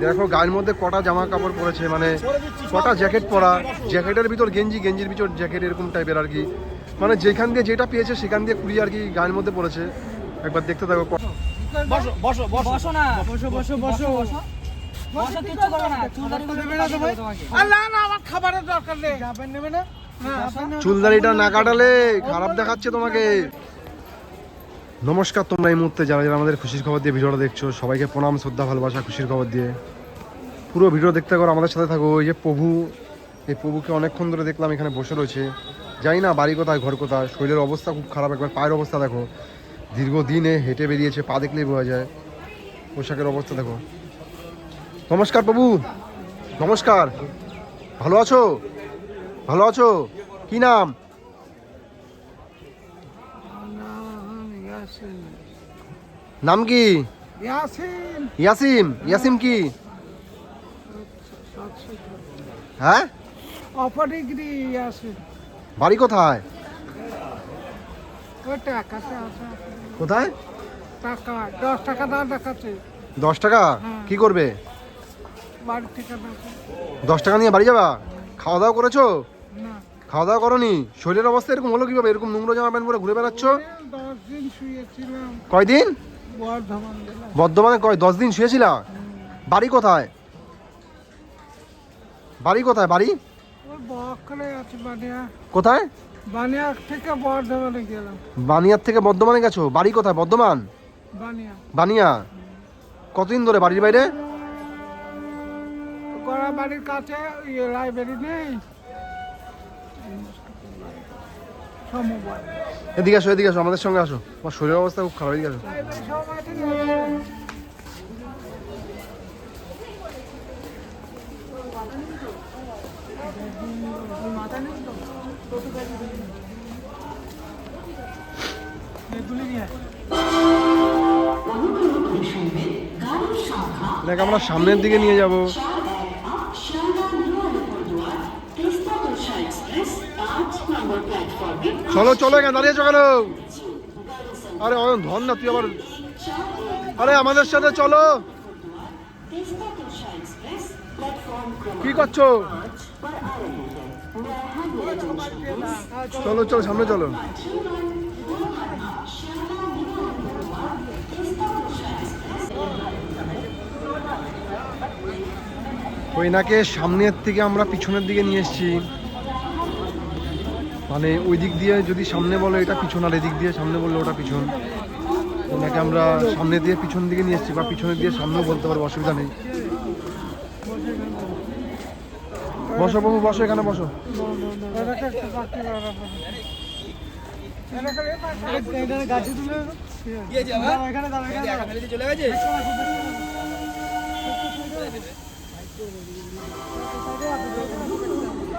দেখো গায়ের মধ্যে কটা জামা কাপড় পরেছে মানে কটা জ্যাকেট পরা জ্যাকেটের ভিতর গেঞ্জি গেঞ্জির ভিতর জ্যাকেট এরকম টাইপের আর কি। মানে যেখান দিয়ে যেটা পেয়েছে সেখান দিয়ে কুড়িয়ে আর কি গায়ের মধ্যে পড়েছে একবার দেখতে থাকো ক- বসো বসো বসো। বসো না। বসো বসো বসো বসো। বসো। কিচ্ছু করবে না। চুলদারি করে দেবে না তোমায়? তোমাকে। আর না না আমার খাবারের দরকার নেই। খাবার নেবে না? না। চুলদারিটা না কাটালে খারাপ দেখাচ্ছে তোমাকে। নমস্কার, তোমরা এই মুহূর্তে যারা যারা আমাদের খুশির খবর দিয়ে ভিডিওটা দেখছ, সবাইকে প্রণাম, শ্রদ্ধা, ভালোবাসা, খুশির খবর দিয়ে। পুরো ভিডিও দেখতে করো আমাদের সাথে থাকো এই যে প্রভু। এই প্রভুকে অনেকক্ষণ ধরে দেখলাম এখানে বসে রয়েছে। জানি না বাড়ি কোথায়, ঘর কোথায়, শরীরের অবস্থা খুব খারাপ, একবার পায়ের অবস্থা দেখো। দীর্ঘদিনে হেঁটে বেরিয়েছে, পা দেখলেই বোঝা যায়। পোশাকের অবস্থা দেখো। নমস্কার প্রভু। নমস্কার। ভালো আছো? ভালো আছো? কি নাম? নাম কি? ইয়াসিম। ইয়াসিম কি? হ্যাঁ? বাড়ি কোথায়? কোথায়? দশ টাকা টাকা? কি করবে? দশ টাকা নিয়ে বাড়ি যাবা? খাওয়া দাওয়া করেছ? খাওয়া দাওয়া করনি? শরীরের অবস্থা এরকম হলো কীভাবে? এরকম নোংরা জামা প্যান্ট পরে ঘুরে বেড়াচ্ছ? কয়দিন? বর্ধমান কয়? দশ দিন শুয়েছিলা? বাড়ি কোথায়? বাড়ি কোথায়? বাড়ি? কোথায়? বানিয়া থেকে বর্ধমানে গেলাম। বানিয়ার থেকে বর্ধমানে গেছো? বাড়ি কোথায়? বর্ধমান? বানিয়া। কতদিন ধরে বাড়ির বাইরে? গড়া বাড়ির কাছে ইয়ে লাইব্রেরি নেই। সমবায়। এদিকে আসো এদিকে আসো, আমাদের সঙ্গে আসো। আমার শরীরের অবস্থা খুব খারাপ, এদিকে আসো। আমরা সামনের দিকে নিয়ে যাব। চলো চলো এখানে দাঁড়িয়েছো কেন? আরে অয়ন ধন না, তুই আবার আরে আমাদের সাথে চলো। কি করছ? চলো চলো, সামনে চলো। ওইনাকে সামনের থেকে আমরা পিছনের দিকে নিয়ে এসেছি। মানে ওই দিক দিয়ে যদি সামনে বলো, এটা পিছন, আর এদিক দিয়ে সামনে বলল ওটা পিছন ওনাকে আমরা সামনে দিয়ে পিছন দিকে নিয়ে এসেছি, বা পিছনের দিয়ে সামনেও বলতে পারব, অসুবিধা নেই বসো বাবু বসো এখানে, বসো। চলে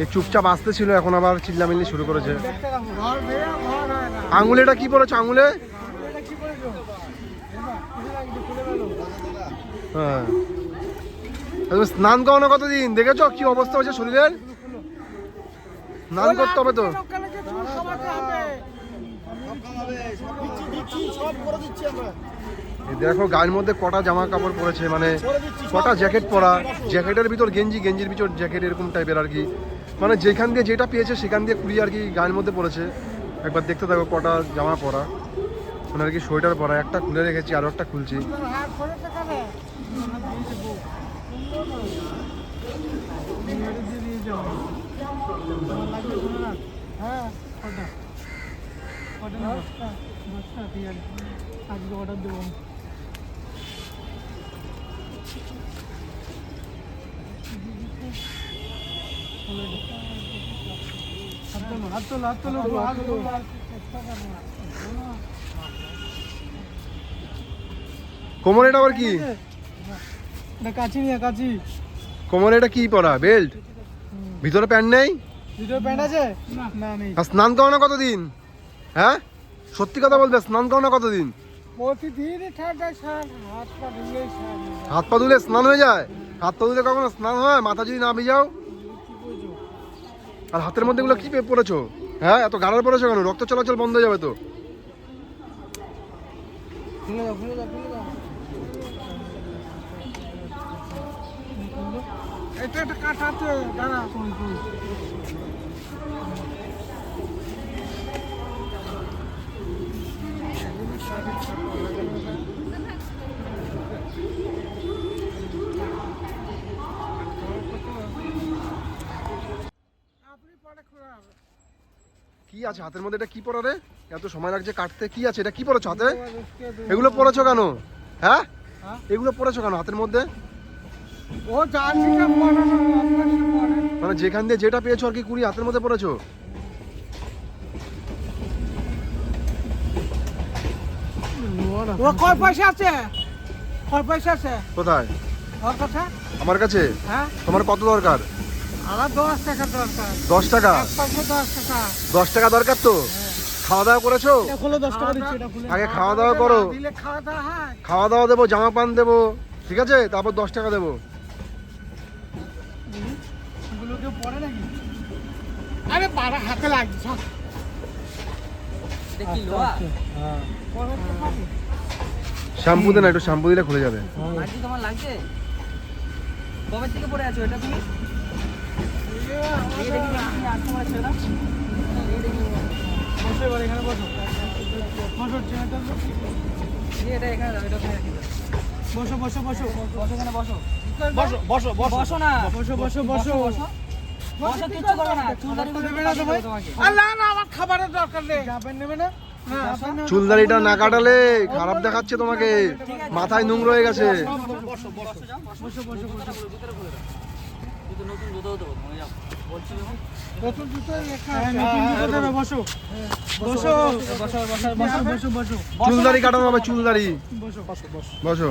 এই চুপচাপ আসতে ছিল, এখন আবার চিল্লামিল্লি শুরু করেছে। ব্যাগটা রাখো ঘর ভেঙে ঘর না আঙুলে এটা কি পড়েছো আঙুলে? হ্যাঁ। স্নান করো না কতদিন? দেখেছ কি অবস্থা হয়েছে শরীরের? স্নান করতে হবে তো এই দেখো গায়ের মধ্যে কটা জামা কাপড় পরেছে মানে কটা জ্যাকেট পরা জ্যাকেটের ভিতর গেঞ্জি গেঞ্জির ভিতর জ্যাকেট এরকম টাইপের আর কি। মানে যেখান দিয়ে যেটা পেয়েছে সেখান দিয়ে কুড়িয়ে আর কি গায়ের মধ্যে পড়েছে একবার দেখতে থাকো কটা জামা পরা। মানে আর কি সোয়েটার পরা একটা খুলে রেখেছি আরও একটা খুলছি। হ্যাঁ কটা কটা দশটা? দশটা ঠিক আছে আজকে অর্ডার দেবো? ষোলোটা হাত তোলো হাত তোলো হাত তোলো কোমরে এটা আবার কি? এটা কাচি নিয়ে কাচি। কোমরে এটা কি পরা? বেল্ট? ভিতরে প্যান্ট নেই? ভিতরে প্যান্ট আছে? না নেই। স্নান করো না কতদিন? হ্যাঁ? সত্যি কথা বলবে স্নান করো না কতদিন? প্রতিদিন ঠান্ডায় হাত পা ধুলে হাত পা ধুলে স্নান হয়ে যায়? হাত পা ধুলে কখনো স্নান হয়? মাথা যদি না ভিজাও? আর হাতের মধ্যে এগুলো কি পে- পরেছো? হ্যাঁ এত গাড়ার পড়েছো কেন? রক্ত চলাচল বন্ধ হয়ে যাবে তো। এটা একটা দাঁড়া। কি আছে হাতের মধ্যে? এটা কি পরা রে? এত সময় লাগছে কাটতে। কি আছে? এটা কি পরেছো হাতে? এগুলো পরেছো কেন? হ্যাঁ? এগুলো পরেছো কেন হাতের মধ্যে? ও মানে যেখান দিয়ে যেটা পেয়েছ আর কি কুড়ি হাতের মধ্যে পরেছো? ও কয় পয়সা আছে? কয় পয়সা আছে? কোথায়? ওর কথা? আমার কাছে? হ্যাঁ। তোমার কত দরকার? আমার দশ টাকা দরকার। দশ টাকা? দশ টাকা। দশ টাকা দরকার তো? খাওয়া দাওয়া করেছ দশ টাকা দিচ্ছি আগে খাওয়া দাওয়া করো। খাওয়া দাওয়া হয়। খাওয়া দাওয়া দেবো জামা প্যান্ট দেবো ঠিক আছে? তারপর দশ টাকা দেবো। আরে হাতে লাগছে। পরে তো পাবো। শ্যাম্পু দে না একটু শ্যাম্পু দিলে খুলে যাবে। লাগছে তোমার লাগছে কবে থেকে পড়ে আছো এটা তুমি? এ, দেখি দেখি দেখি তুমি। আজকে মনে ছিল না বসো বসো বসো। বসো। এখানে বসো। বসো বসো বসো। না। বসো বসো বসো বসো। বসো। করবে আর আমার খাবারের দরকার নেই। যাবেন নেবে না? চুলদারিটা না কাটালে খারাপ দেখাচ্ছে তোমাকে। মাথায় নোংরা হয়ে গেছে। চুলদারি কাটানো হবে চুলদারি বসো।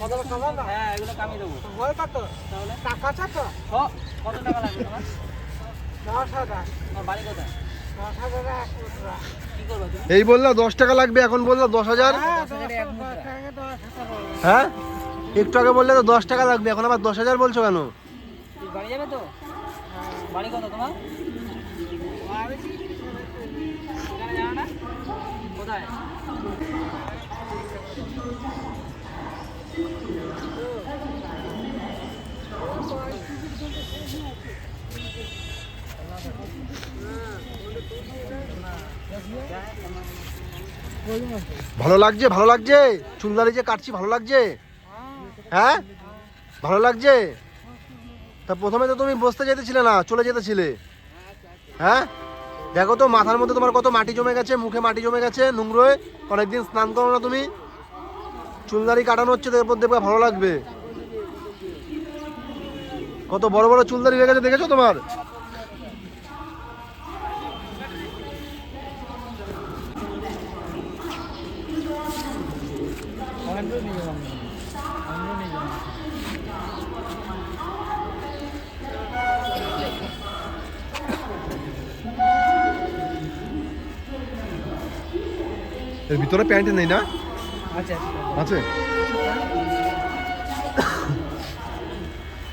কত খাবার না এগুলো কামিয়ে দেবো কত তাহলে টাকা আছে কত টাকা লাগবে তোমার? দশ হাজার। তোমার বাড়ি কোথায়? এই বলল দশ টাকা লাগবে এখন বলল দশ হাজার। হ্যাঁ? একটু আগে বললে তো দশ টাকা লাগবে এখন আবার দশ হাজার বলছো কেন? কোথায়? ভালো লাগছে ভালো লাগছে? চুলদারি যে কাটছি, ভালো লাগছে? হ্যাঁ? ভালো লাগছে? তা প্রথমে তো তুমি বসতে যেতেছিলে না, চলে যেতেছিলে। হ্যাঁ? দেখো তো, মাথার মধ্যে তোমার কত মাটি জমে গেছে, মুখে মাটি জমে গেছে, নোংরোয়। অনেকদিন স্নান করো না তুমি। চুলদারি কাটানো হচ্ছে এরপর দেখবে ভালো লাগবে। কত বড় বড় চুলদারি হয়ে গেছে, দেখেছ তোমার? এর ভিতরে প্যান্ট নেই না? আছে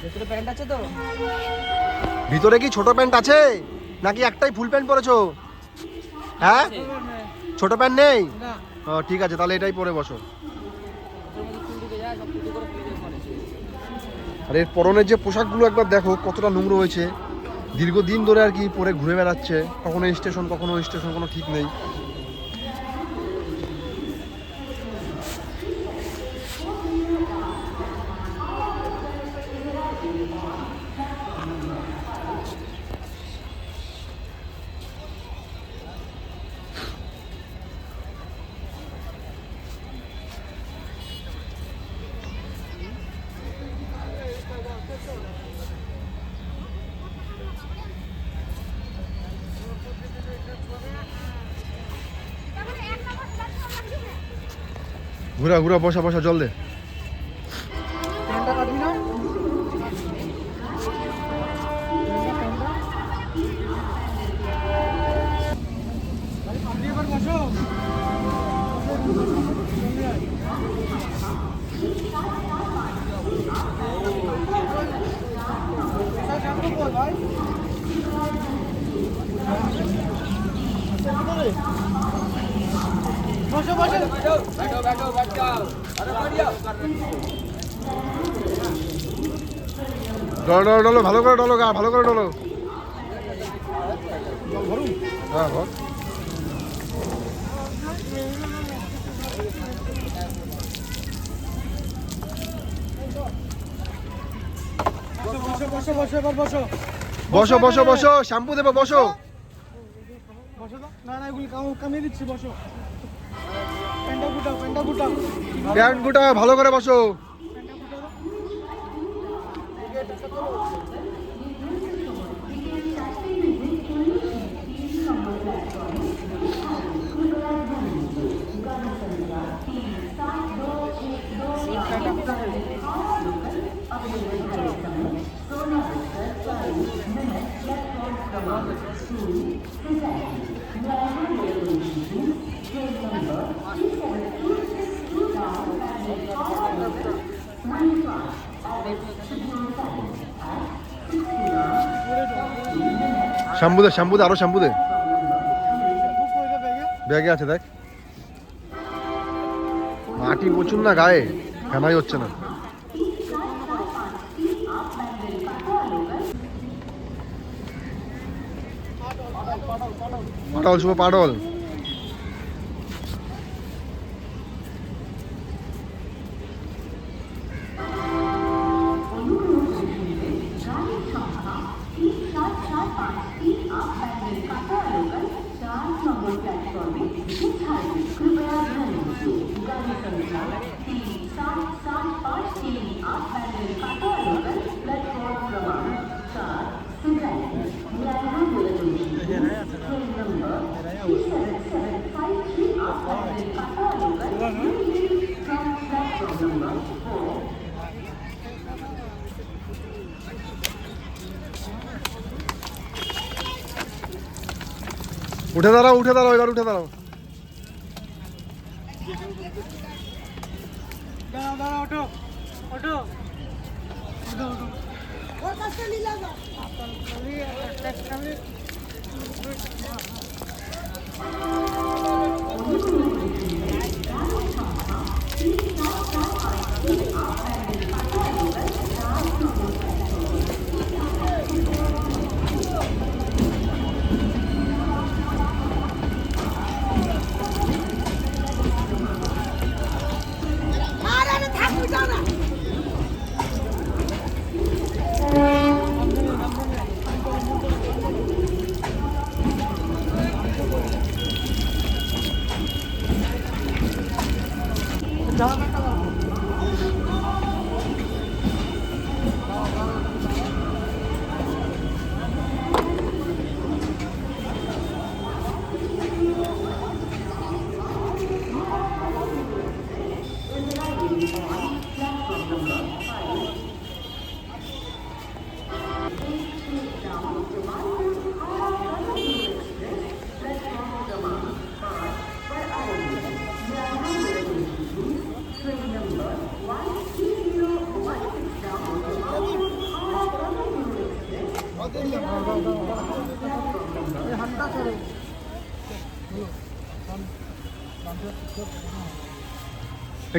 ভেতরে প্যান্ট আছে তো? ভিতরে কি ছোট প্যান্ট আছে? নাকি একটাই ফুল প্যান্ট পরেছো? হ্যাঁ। ছোট প্যান্ট নেই? ও, ঠিক আছে তাহলে এটাই পরে বসো ওর মধ্যে চুল ঢুকে যায় সব ফুটো করে ফুটো করে পরে আর এর পরনের যে পোশাকগুলো একবার দেখো, কতটা নোংরা হয়েছে। দীর্ঘদিন ধরে আর কি পরে ঘুরে বেড়াচ্ছে। কখনো স্টেশন কখনো স্টেশন, কোনো ঠিক নেই। ঘুরা ঘুরা বসা বসা জল দে। ডলো ডলো ডলো ভালো করে ডলো গা ভালো করে ডলো। হ্যাঁ ভর বসো বসো বসো শ্যাম্পু দেবো বসো। প্যান্ট গুটা ভালো করে বসো প্যান্টা গুটাও শ্যাম্পু দে শ্যাম্পু দে আরও শ্যাম্পু দে ব্যাগে আছে, দেখ। মাটি প্রচুর না গায়ে? ফেনাই হচ্ছে না। পাটল শুভ, পাটল। উঠে দাঁড়াও উঠে দাঁড়াও এবার উঠে দাঁড়াও।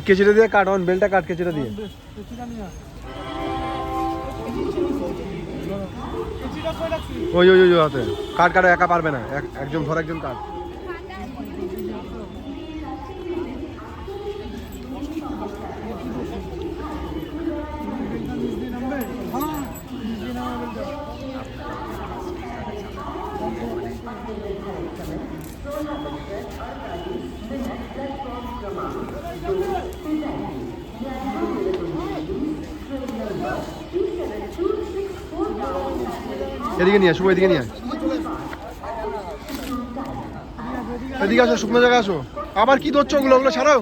কেচিটা দিয়ে কাট, অন বেলটা কাট কেচিটা দিয়ে। ওই ওই ওই হাতে। কাট, কাটা, একা পারবে না। একজন ধর, একজন কাট। এদিকে নিয়ে শুভ এদিকে নিয়ে এদিকে আসো, শুকনো জায়গায় আসো। আবার কি ধরছো ওগুলো? ওগুলো ছাড়াও।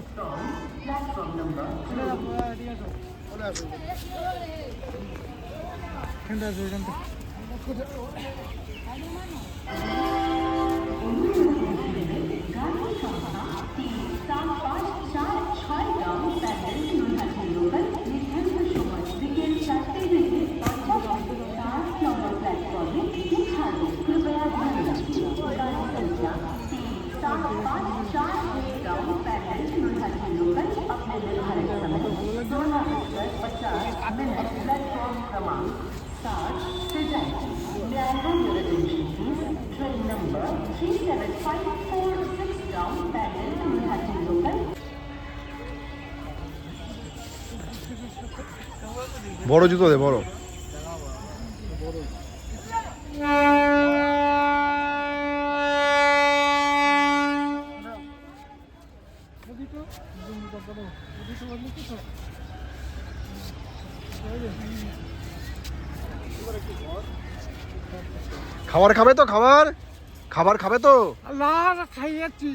বড় জুতো দে বড়। খাবার খাবে তো খাবার? খাবার খাবে তো? না না খাইয়েছি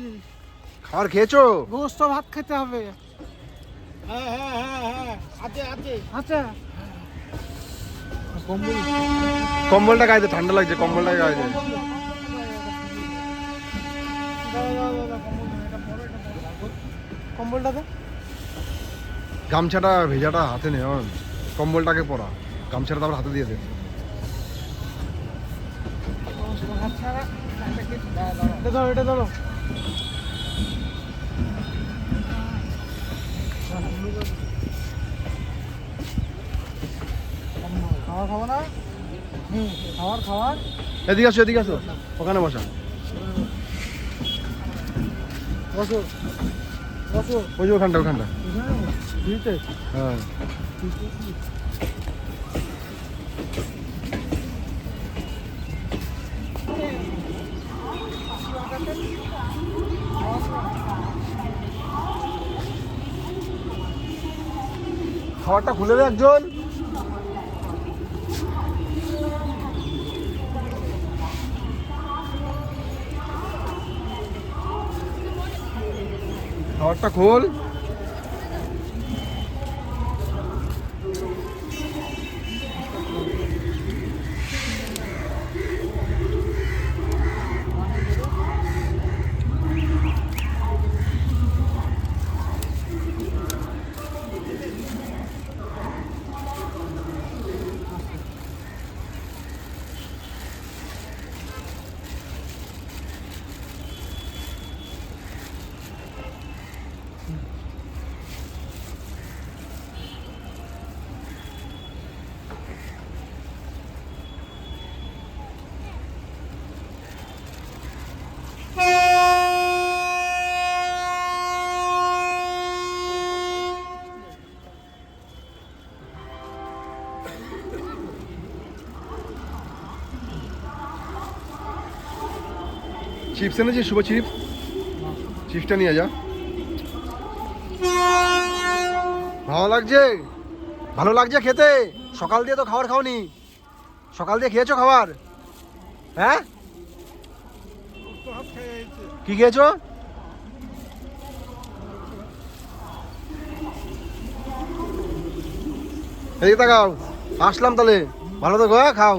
খাবার খেয়েছো? গোস্ত ভাত খেতে হবে। হ্যাঁ হ্যাঁ হ্যাঁ হ্যাঁ আছে আছে। আচ্ছা। কম্বলটা গায়ে ঠান্ডা লাগছে কম্বলটা গায়ে। কম্বলটা গামছাটা ভেজাটা হাতে নে। কম্বলটাকে পরা গামছাটা তারপর হাতে দিয়ে দে এটা ধরো এটা ধরো না। হুম খাবার এদিকে আসো এদিকে আসো। ওখানে বসা। বসো। বসো। ওই যে ওখানটা ওখানটা। হ্যাঁ। খাবারটা খুলে দে একজন। খাবারটা খোল চিপস এনেছি, শুভ চিপস চিপসটা নিয়ে যা। ভালো লাগছে? ভালো লাগছে খেতে? সকাল দিয়ে তো খাবার খাওনি। সকাল দিয়ে খেয়েছো খাবার? হ্যাঁ? কি খেয়েছো? এদিকে তাকাও, আসলাম তাহলে। ভালো তো খাও।